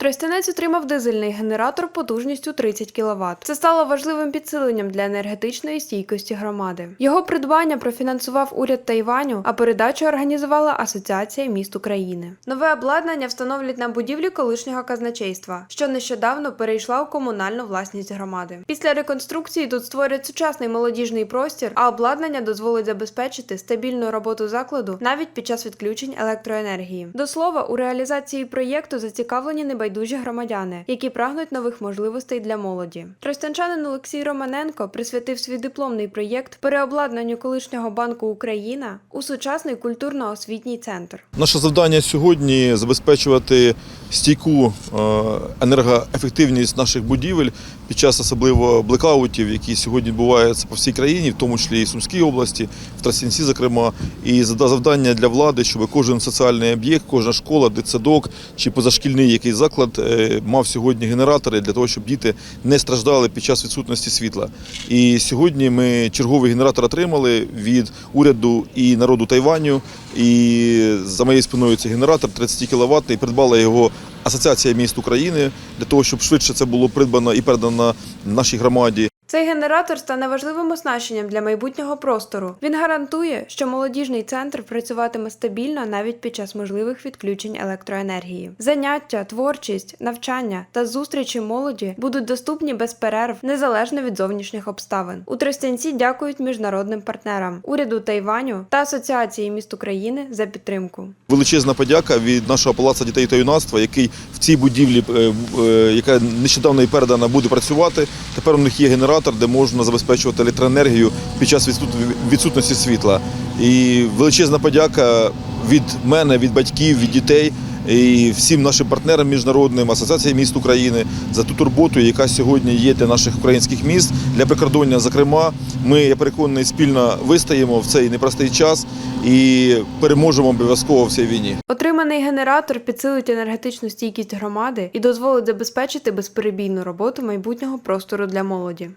Тростянець отримав дизельний генератор потужністю 30 кВт. Це стало важливим підсиленням для енергетичної стійкості громади. Його придбання профінансував уряд Тайваню, а передачу організувала Асоціація міст України. Нове обладнання встановлять на будівлі колишнього казначейства, що нещодавно перейшла у комунальну власність громади. Після реконструкції тут створять сучасний молодіжний простір, а обладнання дозволить забезпечити стабільну роботу закладу навіть під час відключень електроенергії. До слова, у реалізації проєкту зацікавлені небайдужі громадяни, які прагнуть нових можливостей для молоді. Тростянчанин Олексій Романенко присвятив свій дипломний проєкт переобладнанню колишнього банку Україна у сучасний культурно-освітній центр. Наше завдання сьогодні забезпечувати стійку е, енергоефективність наших будівель під час особливо блекаутів, які сьогодні відбуваються по всій країні, в тому числі і в Сумській області, в Тростянці, зокрема. І завдання для влади, щоб кожен соціальний об'єкт, кожна школа, дитсадок чи позашкільний якийсь заклад е, мав сьогодні генератори для того, щоб діти не страждали під час відсутності світла. І сьогодні ми черговий генератор отримали від уряду і народу Тайваню. І за моєю спиною цей генератор 30 кВт, і придбала його Асоціація міст України для того, щоб швидше це було придбано і передано нашій громаді. Цей генератор стане важливим оснащенням для майбутнього простору. Він гарантує, що молодіжний центр працюватиме стабільно навіть під час можливих відключень електроенергії. Заняття, творчість, навчання та зустрічі молоді будуть доступні без перерв, незалежно від зовнішніх обставин. У Тростянці дякують міжнародним партнерам, уряду Тайваню та Асоціації міст України за підтримку. Величезна подяка від нашого палацу дітей та юнацтва, який в цій будівлі, е, е, яка нещодавно і передана, буде працювати. Тепер у них є генератор, де можна забезпечувати електроенергію під час відсут- відсутності світла. І величезна подяка від мене, від батьків, від дітей. І всім нашим партнерам міжнародним Асоціації міст України за ту турботу, яка сьогодні є для наших українських міст, для прикордоння. Зокрема, ми я переконаний спільно вистоїмо в цей непростий час і переможемо обов'язково в цій війні. Отриманий генератор підсилить енергетичну стійкість громади і дозволить забезпечити безперебійну роботу майбутнього простору для молоді.